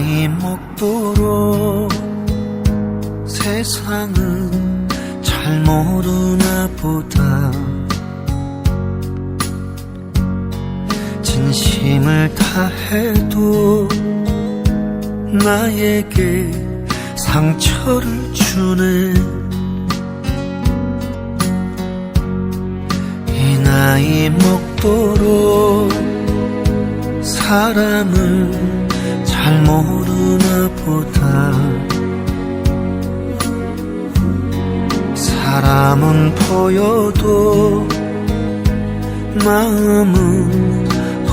나이 목부로 세상을 잘 모르나 보다. 진심을 다해도 나에게 상처를 주네. 이 나이 먹도록 사람을 잘 모르나 보다. 사람은 보여도 마음은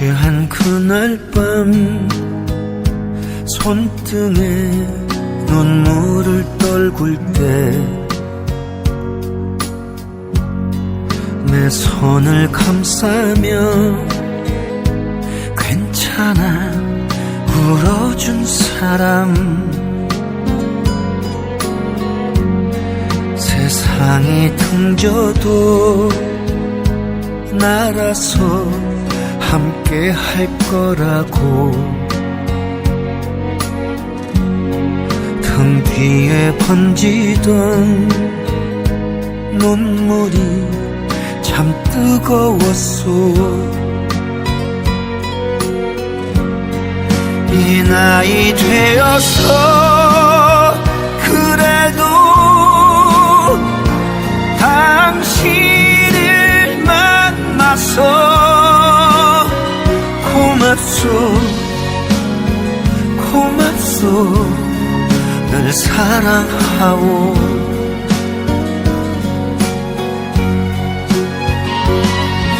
취한 그날 밤 손등에 눈물을 떨굴 때 내 손을 감싸며 괜찮아 울어준 사람. 세상이 등져도 나라서 함께 할 거라고. 등 뒤에 번지던 눈물이 참 뜨거웠소. 이 나이 되어서 고맙소. 고맙소. 늘 사랑하오.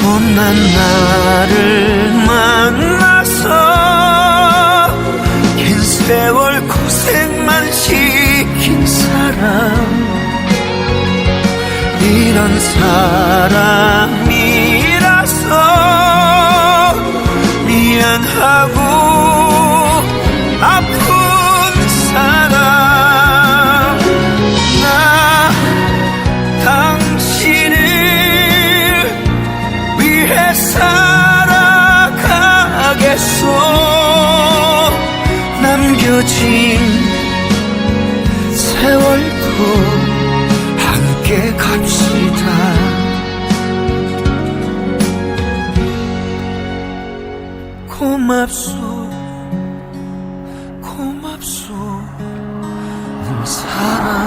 못난 나를 만나서 긴 세월 고생만 시킨 사람. 이런 사람이라서 미안하고 아픈 사람. 나 당신을 위해 살아가겠소. 남겨진 세월도 함께 갑시다 고맙소. 고맙소. 늘 사랑.